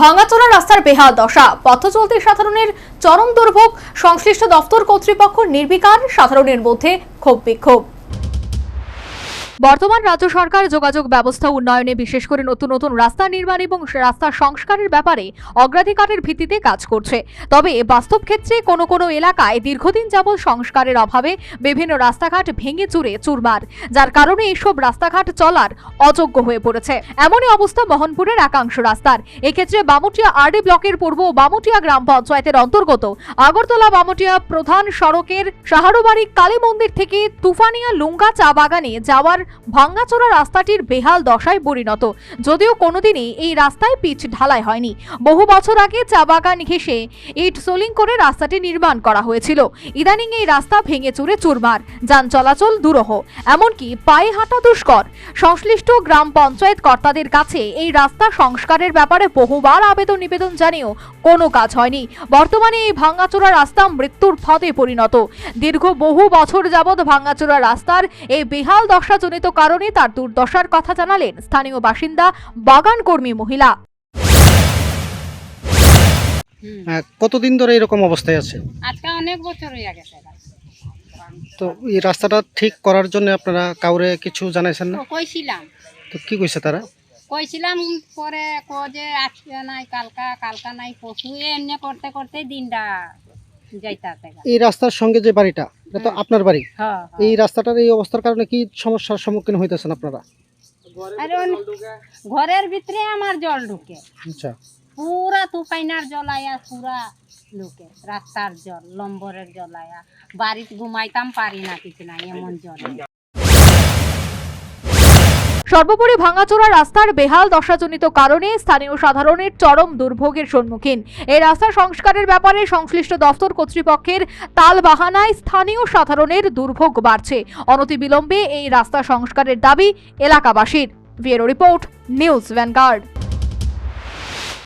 ভাঙাচোরা রাস্তার বেহাল দশা। পথ চলতে সাধারণের চরম দুর্ভোগ। সংশ্লিষ্ট দফতর কর্তৃপক্ষ নির্বিকার সাধারণের মধ্যে ক্ষোভ বিক্ষোভ। বর্তমান রাজ্য সরকার যোগাযোগ ব্যবস্থা উন্নয়নে বিশেষ করে নতুন নতুন রাস্তা নির্মাণ এবং রাস্তা সংস্কারের ব্যাপারে অগ্রাধিকারের ভিত্তিতে কাজ করছে। তবে বাস্তব ক্ষেত্রে কোনো কোনো এলাকায় দীর্ঘদিন যাবৎ সংস্কারের অভাবে বিভিন্ন রাস্তাঘাট ভেঙে চুরে চুরমার, যার কারণে এইসব রাস্তাঘাট চলার অযোগ্য হয়ে পড়েছে। এমনই অবস্থা মোহনপুরের একাংশ রাস্তার। এক্ষেত্রে বামুটিয়া আরডি ব্লকের পূর্ব বামুটিয়া গ্রাম পঞ্চায়েতের অন্তর্গত আগরতলা বামুটিয়া প্রধান সড়কের সাহারুবাড়ি কালী মন্দির থেকে তুফানিয়া লুঙ্গা চা বাগানে যাওয়ার ভাঙ্গাচোরা রাস্তাটির বেহাল দশায় পরিণত। যদিও কোনোদিনই এই রাস্তায় পিচ ঢালাই হয়নি। বহু বছর আগে চা বাগান ঘেঁষে ইট সোলিং করে রাস্তাটি নির্মাণ করা হয়েছিল। ইদানিং এই রাস্তা ভেঙে চুরে চুরমার। যান চলাচল দুরহ। এমনকি পায়ে হাঁটা দুষ্কর। সংশ্লিষ্ট গ্রাম পঞ্চায়েত কর্তাদের কাছে এই রাস্তা সংস্কারের ব্যাপারে বহুবার আবেদন নিবেদন জানিয়েও কোনো কাজ হয়নি। বর্তমানে এই ভাঙ্গাচোরা রাস্তা মৃত্যুর ফাঁদে পরিণত। দীর্ঘ বহু বছর যাবৎ ভাঙ্গাচোরা রাস্তার এই বেহাল দশাজনিত কারণে তার দুর্দশার কথা জানালেন স্থানীয় বাসিন্দা বাগান কর্মী মহিলা। হ্যাঁ, কতদিন ধরে এরকম অবস্থায় আছে? আজকে অনেক বছর হয়ে গেছে তো এই রাস্তাটা ঠিক করার জন্য আপনারা কাউরে কিছু জানাইছেন না? কইছিলাম। তো কি কইছে তারা? কইছিলাম পরে ক যে আজকে নাই কালকা কালকা নাই পশু এমনি করতে করতে দিনটা যাইতাছে। গা। এই রাস্তার সঙ্গে যে বাড়িটা? এটা তো আপনার বাড়ি। হ্যাঁ এই রাস্তাটার এই অবস্থার কারণে কি সমস্যার সম্মুখীন হইতেছেন আপনারা? ঘরের ভিতরে আমার জল ঢুকে। আচ্ছা। পুরা তুফাইনার জল আয়া পুরা ঢুকে। রাস্তার জল লম্বরের জল আয়া। বাড়িতে ঘুমাইতাম পারি না কিছু না এমন জল। সর্বোপরি ভাঙাচোরা রাস্তার বেহাল দশাজনিত কারণে স্থানীয় সাধারণের চরম দুর্ভোগের সম্মুখীন। এই রাস্তা সংস্কারের ব্যাপারে সংশ্লিষ্ট দফতর কর্তৃপক্ষের তাল বাহানায় স্থানীয় সাধারণের দুর্ভোগ বাড়ছে। অনতিবিলম্বে এই রাস্তা সংস্কারের দাবি এলাকাবাসীর। Bureau report, News Vanguard.